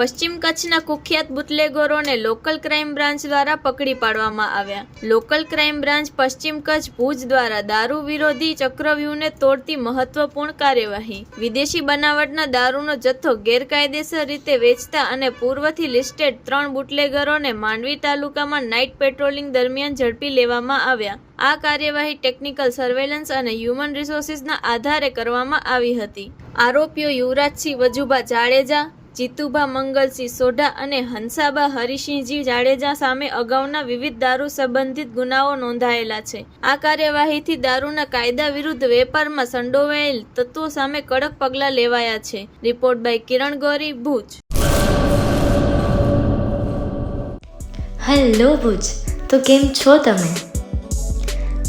પશ્ચિમ કચ્છના કુખ્યાત બુટલેગરોને લોકલ ક્રાઇમ બ્રાન્ચ દ્વારા પકડી પાડવામાં આવ્યા. લોકલ ક્રાઇમ બ્રાન્ચ પશ્ચિમ કચ્છ ભુજ દ્વારા દારૂ વિરોધી ચક્રવ્યૂહને તોડતી મહત્વપૂર્ણ કાર્યવાહી. વિદેશી બનાવટના દારૂનો જથ્થો ગેરકાયદેસર રીતે વેચતા અને પૂર્વથી લિસ્ટેડ ત્રણ બુટલેગરોને માંડવી તાલુકામાં નાઇટ પેટ્રોલિંગ દરમિયાન ઝડપી લેવામાં આવ્યા. આ કાર્યવાહી ટેકનિકલ સર્વેલન્સ અને હ્યુમન રિસોર્સિસના આધારે કરવામાં આવી હતી. આરોપીઓ યુવરાજસિંહ વજુભા જાડેજા જીતુભા મંગલસિંહ સોઢા અને હંસાબા હરિસિંહજી જાડેજા સામે અગાઉના વિવિધ દારૂ સંબંધિત ગુનાઓ નોંધાયેલા છે. આ કાર્યવાહીથી દારૂના કાયદા વિરુદ્ધ વેપારમાં સંડોવાયેલ તત્વો સામે કડક પગલાં લેવાયા છે. Report by Kiran Gori, Bhuj. Hello Bhuj, તો કેમ છો તમે?